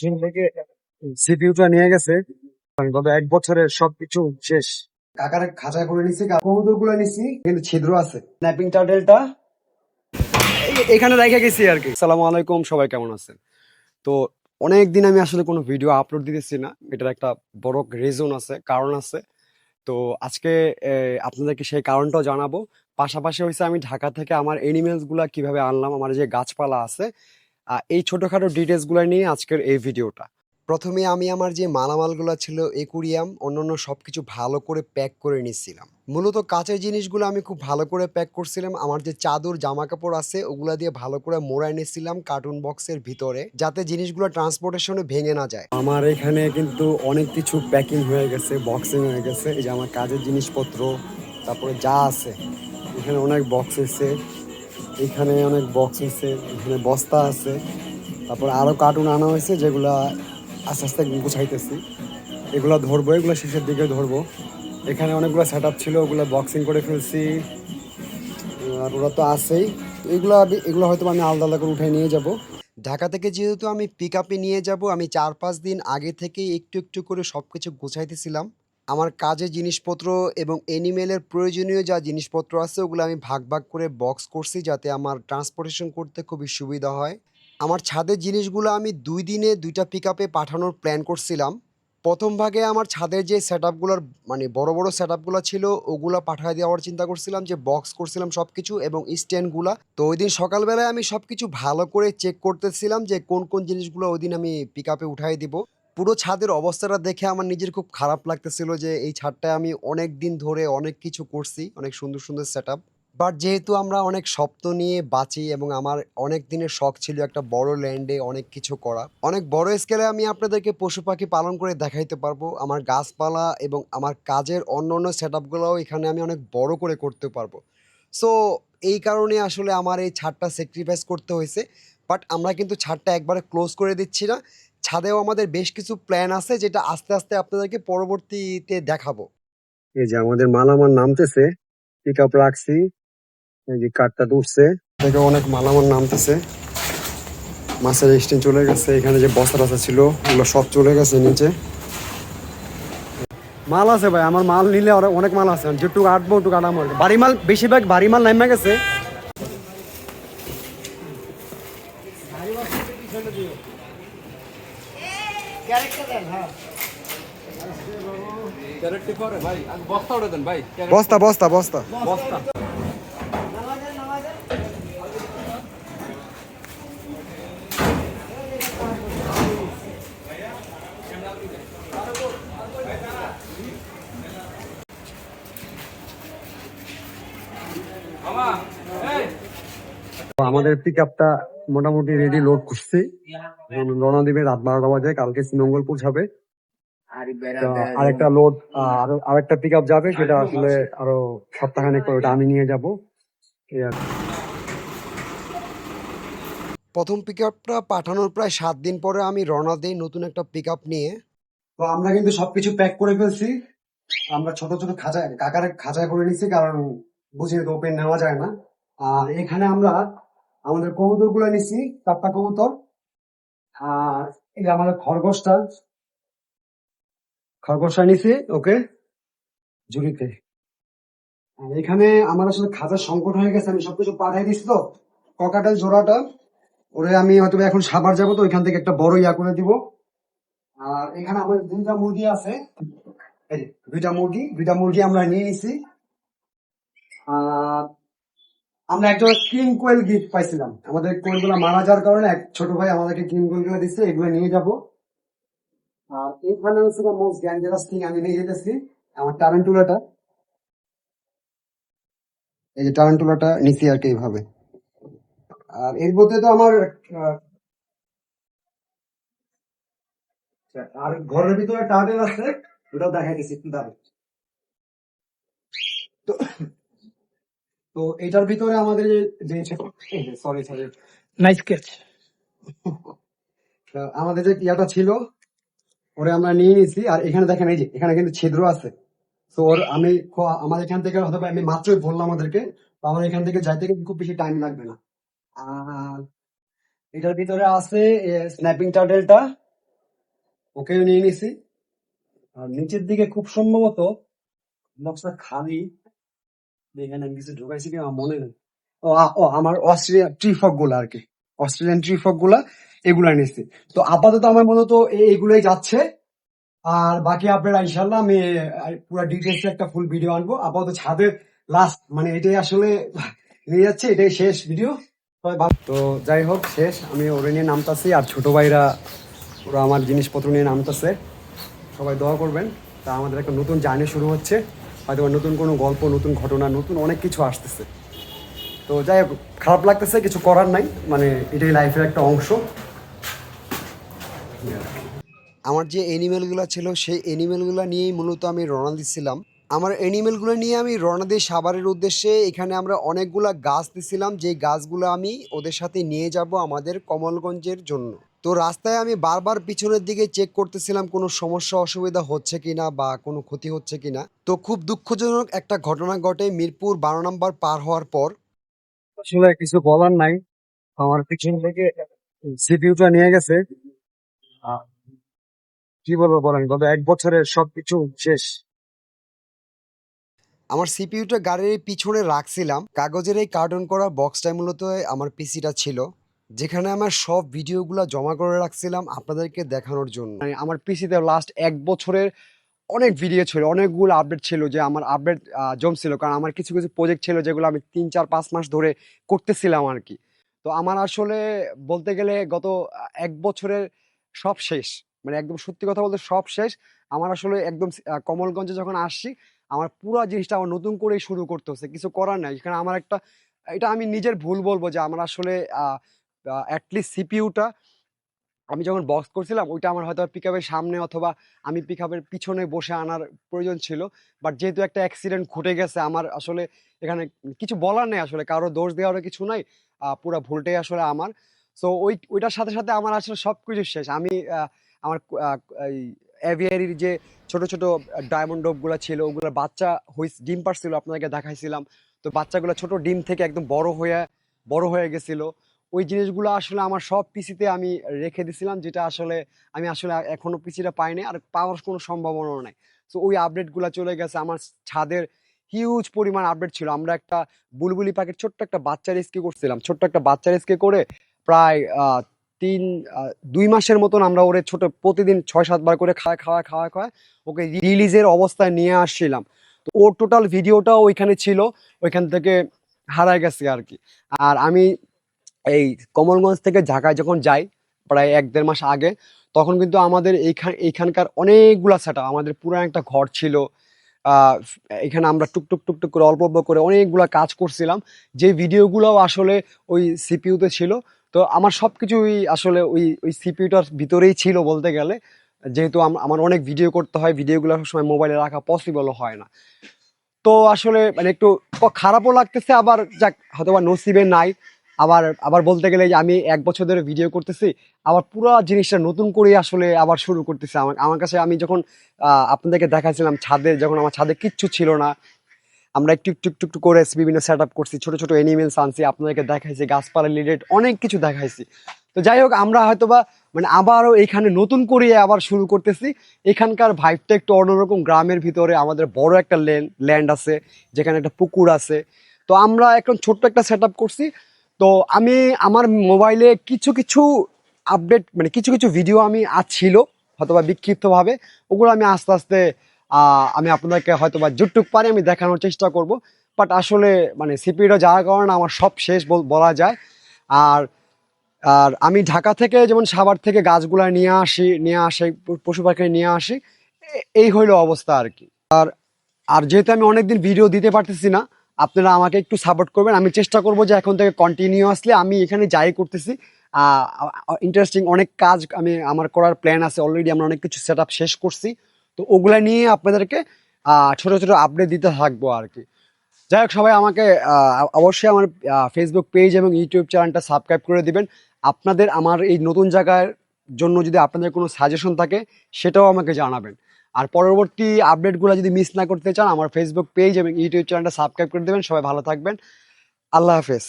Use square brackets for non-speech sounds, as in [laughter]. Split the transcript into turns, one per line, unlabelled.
চীন থেকে সিপিইউটা নিয়ে গেছে। গত এক বছরের সবকিছু শেষ।
কাকার খাঁচা করে নিছি কবুতরগুলো নিছি কিন্তু ছিদ্র আছে।
স্ন্যাপিং টার্টেলটা এখানে রেখে গেছি আর কি। সালামু আলাইকুম সবাই কেমন আছেন? তো অনেক দিন আমি আসলে কোনো ভিডিও আপলোড দিতেছি না। এটার একটা বড় রিজন আছে কারণ আছে। তো আজকে আহ, আপনাদেরকে সেই কারণটাও জানাব। পাশাপাশি হয়েছে আমি ঢাকা থেকে আমার এনিমেলসগুলা কীভাবে আনলাম আমার যে গাছপালা আছে এই ছোটখাটো ডিটেলসগুলো নিয়ে আজকের এই ভিডিওটা
প্রথমে আমি আমার যে মালামালগুলো ছিল, একুরিয়াম, অন্যান্য সব কিছু ভালো করে প্যাক করে নিচ্ছিলাম মূলত কাঁচের জিনিসগুলো আমি খুব ভালো করে প্যাক করছিলাম। আমার যে চাদর জামা কাপড় আছে, ওগুলা দিয়ে ভালো করে মোড়াই নিচ্ছিলাম কার্টুন বক্সের ভিতরে, যাতে জিনিসগুলো ট্রান্সপোর্টেশনে ভেঙে না যায়।
আমার এখানে কিন্তু অনেক কিছু প্যাকিং হয়ে গেছে বক্সিং হয়ে গেছে। এই যে আমার কাজের জিনিসপত্র, তারপরে যা আছে, এখানে অনেক বক্স এসে এখানে অনেক বক্স এসে এখানে বস্তা আছে, তারপর আরও কার্টুন আনা হয়েছে যেগুলা আস্তে আস্তে গুছাইতেছি। এগুলো ধরবো, এগুলো শেষের দিকে ধরবো। এখানে অনেকগুলো সেট আপ ছিল, ওগুলো বক্সিং করে ফেলছি। আর ওরা তো আছেই। এগুলো এগুলো হয়তো আমি আলাদা আলাদা করে উঠে নিয়ে যাব।
ঢাকা থেকে যেহেতু আমি পিক আপে নিয়ে যাব, আমি চার পাঁচ দিন আগে থেকেই একটু একটু করে সব কিছু গুছাইতেছিলাম। আমার কাজে জিনিসপত্র এবং এনিমেলের প্রয়োজনীয় যা জিনিসপত্র আছে, ওগুলো আমি ভাগ ভাগ করে বক্স করছি যাতে আমার ট্রান্সপোর্টেশন করতে খুবই সুবিধা হয়। আমার ছাদের জিনিসগুলো আমি দুই দিনে দুইটা পিক পাঠানোর প্ল্যান করছিলাম। প্রথম ভাগে আমার ছাদের যে সেট আপগুলোর মানে বড় বড় সেট আপগুলো ছিল, ওগুলো পাঠিয়ে দেওয়ার চিন্তা করছিলাম যে বক্স করছিলাম সব কিছু এবং স্ট্যান্ডগুলো তো ওই দিন সকালবেলায় আমি সব কিছু ভালো করে চেক করতেছিলাম যে কোন কোন জিনিসগুলো ওই দিন আমি পিক আপে উঠাই দিব। পুরো ছাদের অবস্থাটা দেখে আমার নিজের খুব খারাপ লাগতেছিল যে এই ছাদটায় আমি অনেক দিন ধরে অনেক কিছু করছি, অনেক সুন্দর সুন্দর সেট বাট যেহেতু আমরা অনেক স্বপ্ন নিয়ে বাঁচি এবং আমার অনেক দিনের শখ ছিল একটা বড় ল্যান্ডে অনেক কিছু করা, অনেক বড় স্কেলে আমি আপনাদেরকে পশু পাখি পালন করে দেখাইতে পারব। আমার গাছপালা এবং আমার কাজের অন্য অন্য সেট এখানে আমি অনেক বড় করে করতে পারব। সো এই কারণে আসলে আমার এই ছাদটা স্যাক্রিফাইস করতে হয়েছে। বাট আমরা কিন্তু ছাদটা একবারে ক্লোজ করে দিচ্ছি না। ছাদেও আমাদের বেশ কিছু প্ল্যান আছে যেটা আস্তে আস্তে আপনাদেরকে পরবর্তীতে দেখাবো।
এই যে আমাদের মালামাল নামতেছে পিক আপ রাখছি, এই যে কাঠটা উঠছে থেকে অনেক মালামাল নামতেছে। মাছের স্টেন চলে গেছে, এখানে যে বস্তা টস্তা ছিল ওগুলো সব চলে গেছে নিচে। মাল আছে ভাই, আমার মাল নিলে অনেক মাল আছে, যেটুকু আটবো, ওটুকু আটামো বাড়ি মাল, বেশিরভাগ বাড়ি মাল নামে গেছে
ক্যারেটটি পরে ভাই আগে বস্তা
বস্তা বস্তা বস্তা। আমাদের পিক আপটা মোটামুটি রেডি লোড করছি। রওনা দিবে রাত বারোটা বাজে কালকে শ্রীমঙ্গল পৌঁছাবে। আরেকটা লোড আরও আরেকটা পিক আপ যাবে সেটা আসলে আরও সপ্তাহখানেক পর ওটা আমি নিয়ে যাব।
প্রথম পিক আপটা পাঠানোর প্রায় সাত দিন পরে আমি রওনা দিই নতুন একটা পিক আপ নিয়ে। তো আমরা কিন্তু সবকিছু প্যাক করে ফেলছি। আমরা ছোট ছোট খাঁচা কাকার খাঁচা করে নিচ্ছি কারণ বুঝি তো ওপেন নেওয়া যায় না। আর এখানে আমরা আমাদের কবুতরগুলো নিছি চারটা কবুতর। আর এই যে আমাদের খরগোশটা খরগোশটা আনিছি ওকে? আর এখানে আমার আসলে খাঁচার সংকট হয়ে গেছে, আমি সবকিছু পাঠিয়ে দিচ্ছি তো। ককাটেল জোড়াটা ওরে আমি হয়তো এখন সাবার যাব তো, ওইখান থেকে একটা বড় ইয়া করে দিব। আর এখানে আমাদের দুইটা মুরগি আছে। দুইটা মুরগি দুইটা মুরগি আমরা নিয়ে নিছি। আর আমরা একটা কিং কোয়েল গিফট পাইছিলাম। আমাদের কোয়েলগুলো মারা যাওয়ার কারণে এক ছোট ভাই আমাদেরকে কিং কোয়েলগুলো দিচ্ছে, এগুলো নিয়ে যাব। এখানে হচ্ছে মোস্ট ডেঞ্জারাস থিং আমি নিয়ে যেতেছি আমার টারেন্টুলাটা। এই যে টারেন্টুলাটা নিছি আর কি এইভাবে। আর এর মধ্যে তো আমার আর ঘরের ভিতরে টার্টেল আছে ওটাও দেখা গেছে একটু তো তো এটার ভিতরে আমাদের যে সরি সরি
Nice catch. [laughs]
আমাদের যে ইয়াটা ছিল ওরে আমরা নিয়ে নিয়েছি, আর এখানে দেখেন এই যে, এখানে কিন্তু ছিদ্র আছে। তো ওর আমি আমার এখান থেকে হয়তো বা আমি মাত্রই বললাম আমাদেরকে আমার এখান থেকে যাইতে কিন্তু খুব বেশি টাইম লাগবে না। আর এটার ভিতরে আছে স্ন্যাপিং টার্টেলটা ওকেও নিয়ে নিছি। আর নিচের দিকে খুব সম্ভবত বক্সটা খালি। এখানে কিছু ঢুকাইছি কি আমার মনে নেই। ও আমার অস্ট্রেলিয়ান ট্রিফকগুলা আর কি। অস্ট্রেলিয়ান ট্রিফকগুলা এগুলা নিচ্ছি তো আপাতত আমার মূলত এই- এইগুলাই যাচ্ছে। আর বাকি আপনারা ইনশাল্লাহ আমি পুরো ডিটেলস একটা ফুল ভিডিও আনব। আপাতত ছাদের লাস্ট মানে এটাই আসলে নিয়ে যাচ্ছে, এটাই শেষ ভিডিও তো যাই হোক, শেষ। আমি ওরে নিয়ে নামতাছি, আর ছোট ভাইরা ওরা আমার জিনিসপত্র নিয়ে নামতাছে। সবাই দোয়া করবেন। তা আমাদের একটা নতুন জার্নি শুরু হচ্ছে। হয়তো নতুন কোনো গল্প, নতুন ঘটনা, নতুন অনেক কিছু আসতেছে। তো যাই হোক, খারাপ লাগতেছে, কিছু করার নাই। মানে এটাই লাইফের একটা অংশ।
আমার যে অ্যানিমেলগুলো ছিল, সেই অ্যানিমেলগুলো নিয়েই মূলত আমি রওনা দিচ্ছিলাম আমার অ্যানিমেলগুলো নিয়ে আমি রওনা দিই সাভারের উদ্দেশ্যে এখানে আমরা অনেকগুলা গাছ দিছিলাম। যে গাছগুলো আমি ওদের সাথে নিয়ে যাব আমাদের কমলগঞ্জের জন্য। তো রাস্তায় আমি বারবার পিছনের দিকে চেক করতেছিলাম, কোনো সমস্যা, অসুবিধা হচ্ছে কিনা বা কোনো ক্ষতি হচ্ছে কিনা। তো খুব দুঃখজনক একটা ঘটনা ঘটে মিরপুর বারো নম্বর পার হওয়ার পর।
আসলে কিছু বলার নাই। আমার পিছন থেকে সিপিইউটা নিয়ে গেছে। কি বলব বলেন? গত এক বছরের সবকিছু শেষ।
আমার সিপিইউটা গাড়ির পিছনে রাখছিলাম। কাগজের এই কার্টন করা বক্সটাই মূলত আমার পিসিটা ছিল, যেখানে আমার সব ভিডিওগুলো জমা করে রাখছিলাম আপনাদেরকে দেখানোর জন্য।
মানে আমার পিসিতে লাস্ট এক বছরের অনেক ভিডিও ছিল, অনেকগুলো আপডেট ছিল যে আমার আপডেট জমছিল, কারণ আমার কিছু কিছু প্রজেক্ট ছিল যেগুলো আমি তিন, চার, পাঁচ মাস ধরে করতেছিলাম আর কি। তো আমার আসলে বলতে গেলে গত এক বছরের সব শেষ। মানে একদম সত্যি কথা বলতে সব শেষ। আমার আসলে একদম কমলগঞ্জে যখন আসছি, আমার পুরো জিনিসটা আমার নতুন করেই শুরু করতে হচ্ছে। কিছু করার নাই। এখানে আমার একটা, এটা আমি নিজের ভুল বলব যে আমার আসলে অ্যাটলিস্ট সিপিইউটা আমি যখন বক্স করছিলাম, ওইটা আমার হয়তো পিক সামনে অথবা আমি পিক পিছনে বসে আনার প্রয়োজন ছিল। বাট যেহেতু একটা অ্যাক্সিডেন্ট ঘটে গেছে, আমার আসলে এখানে কিছু বলার নেই আসলে। কারও দোষ দেওয়ারও কিছু নাই। পুরো ভুলটাই আসলে আমার। সো ওই, ওইটার সাথে সাথে আমার আসলে সব কিছু শেষ। আমি আমার এই অ্যাভিয়ারির যে ছোট ছোট ডায়মন্ড ডোপগুলো ছিল ওগুলো বাচ্চা হইস ডিম পারছিল, আপনাদেরকে দেখাইছিলাম। তো বাচ্চাগুলো ছোট ডিম থেকে একদম বড় হয়ে বড় হয়ে গেছিল। ওই জিনিসগুলো আসলে আমার সব পিসিতে আমি রেখে দিছিলাম, যেটা আসলে আমি আসলে এখনও পিসিটা পাইনি, আর পাওয়ার কোনো সম্ভাবনাও নাই। তো ওই আপডেটগুলো চলে গেছে। আমার ছাদের হিউজ পরিমাণ আপডেট ছিল। আমরা একটা বুলবুলি পাখির ছোট্ট একটা বাচ্চা রেস্কিউ করছিলাম। ছোট্ট একটা বাচ্চা রেস্কিউ করে প্রায় তিন দুই মাসের মতন আমরা ওরে ছোট, প্রতিদিন ছয় সাতবার করে খাওয়া খাওয়া খাওয়া খাওয়া, ওকে রিলিজের অবস্থায় নিয়ে আসছিলাম। তো ওর টোটাল ভিডিওটাও ওইখানে ছিল, ওইখান থেকে হারায় গেছে আর কি। আর আমি এই কমলগঞ্জ থেকে ঢাকায় যখন যাই, প্রায় এক দেড় মাস আগে, তখন কিন্তু আমাদের এইখান এইখানকার অনেকগুলা সেট আমাদের পুরো একটা ঘর ছিল এখানে আমরা টুকটুক টুকটুক করে, অল্প অল্প করে অনেকগুলো কাজ করছিলাম। যে ভিডিওগুলোও আসলে ওই সিপিইউতে ছিল তো আমার সব কিছুই আসলে ওই ওই সিপিউটার ভিতরেই ছিল বলতে গেলে। যেহেতু আমার অনেক ভিডিও করতে হয়, ভিডিওগুলো সবসময় মোবাইলে রাখা পসিবলও হয় না। তো আসলে মানে একটু খারাপও লাগতেছে, আবার যাক হয়তো বা নসিবে নাই। আবার আবার বলতে গেলে যে আমি এক বছর ধরে ভিডিও করতেছি, আবার পুরো জিনিসটা নতুন করে আসলে আবার শুরু করতেছি। আমার আমার কাছে আমি যখন আপনাদেরকে দেখাচ্ছিলাম ছাদে, যখন আমার ছাদে কিচ্ছু ছিল না আমরা একটু একটু একটু একটু করে বিভিন্ন সেট আপ করছি, ছোটো ছোটো এনিমেলস আনছি, আপনাদেরকে দেখাইছি, গাছপালা রিলেটেড অনেক কিছু দেখাইছি। তো যাই হোক, আমরা হয়তো বা মানে আবারও এখানে নতুন করে আবার শুরু করতেছি। এখানকার ভাইবটা একটু অন্যরকম, গ্রামের ভিতরে আমাদের বড় একটা ল্যান্ড আছে, যেখানে একটা পুকুর আছে। তো আমরা এখন ছোট্ট একটা সেট করছি। তো আমি, আমার মোবাইলে কিছু কিছু আপডেট মানে কিছু কিছু ভিডিও আমি আজ ছিল, হয়তোবা বিক্ষিপ্তভাবে, ওগুলো আমি আস্তে আস্তে আমি আপনাদেরকে হয়তো বা যুটুক পারি আমি দেখানোর চেষ্টা করব। বাট আসলে মানে সিপিটা যাওয়ার কারণে আমার সব শেষ বল- যায়। আর আর আমি ঢাকা থেকে যেমন সাভার থেকে গাছগুলা নিয়ে আসি নিয়ে আসি পশু পাখি নিয়ে আসি এই হইল অবস্থা আর কি। আর আর যেহেতু আমি অনেকদিন ভিডিও দিতে পারতেছি না, আপনারা আমাকে একটু সাপোর্ট করবেন। আমি চেষ্টা করব যে এখন থেকে কন্টিনিউয়াসলি আমি এখানে যাই করতেছি। ইন্টারেস্টিং অনেক কাজ আমি, আমার করার প্ল্যান আছে। অলরেডি আমরা অনেক কিছু সেট শেষ করছি। তো ওগুলা নিয়ে আপনাদেরকে ছোট ছোট আপডেট দিতে থাকব আর কি যাই হোক, সবাই আমাকে অবশ্যই আমার ফেসবুক পেজ এবং ইউটিউব চ্যানেলটা সাবস্ক্রাইব করে দিবেন। আপনাদের আমার এই নতুন জায়গার জন্য যদি আপনাদের কোনো সাজেশন থাকে, সেটাও আমাকে জানাবেন। আর পরবর্তী আপডেটগুলো যদি মিস না করতে চান, আমার ফেসবুক পেজ এবং ইউটিউব চ্যানেলটা সাবস্ক্রাইব করে দেবেন। সবাই ভালো থাকবেন। আল্লাহ হাফেজ।